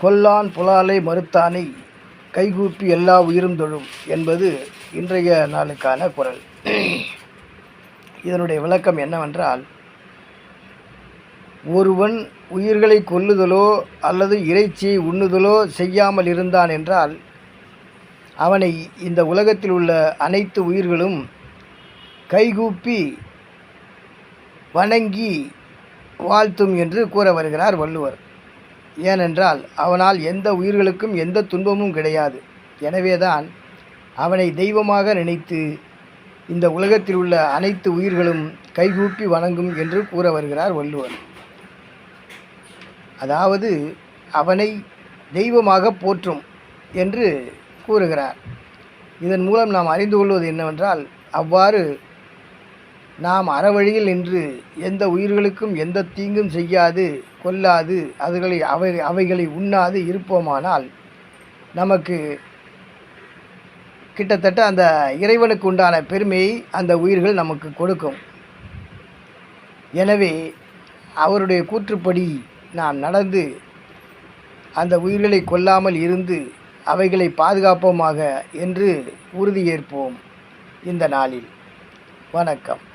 கொல்லான் புலாலை மறுத்தானை கைகூப்பி எல்லா உயிரும் தொழும் என்பது இன்றைய நாளுக்கான குரல். இதனுடைய விளக்கம் என்னவென்றால் ஒருவன் உயிர்களை கொல்லுதலோ அல்லது இறைச்சியை உண்ணுதலோ செய்யாமல் இருந்தான் என்றால் அவனை இந்த உலகத்தில் உள்ள அனைத்து உயிர்களும் கைகூப்பி வணங்கி வாழ்த்தும் என்று கூற வருகிறார் வள்ளுவர். ஏனென்றால் அவனால் எந்த உயிர்களுக்கும் எந்த துன்பமும் கிடையாது. எனவேதான் அவனை தெய்வமாக நினைத்து இந்த உலகத்தில் உள்ள அனைத்து உயிர்களும் கைகூப்பி வணங்கும் என்று கூற வருகிறார் வள்ளுவர். அதாவது அவனை தெய்வமாக போற்றும் என்று கூறுகிறார். இதன் மூலம் நாம் அறிந்து கொள்வது என்னவென்றால் அவ்வாறு நாம் அறவழியில் நின்று எந்த உயிர்களுக்கும் எந்த தீங்கும் செய்யாது கொல்லாது அதுகளை அவை அவைகளை உண்ணாது இருப்போமானால் நமக்கு கிட்டத்தட்ட அந்த இறைவனுக்கு உண்டான பெருமையை அந்த உயிர்கள் நமக்கு கொடுக்கும். எனவே அவருடைய கூற்றுப்படி நாம் நடந்து அந்த உயிர்களை கொல்லாமல் இருந்து அவைகளை பாதுகாப்போமாக என்று உறுதியேற்போம் இந்த நாளில். வணக்கம்.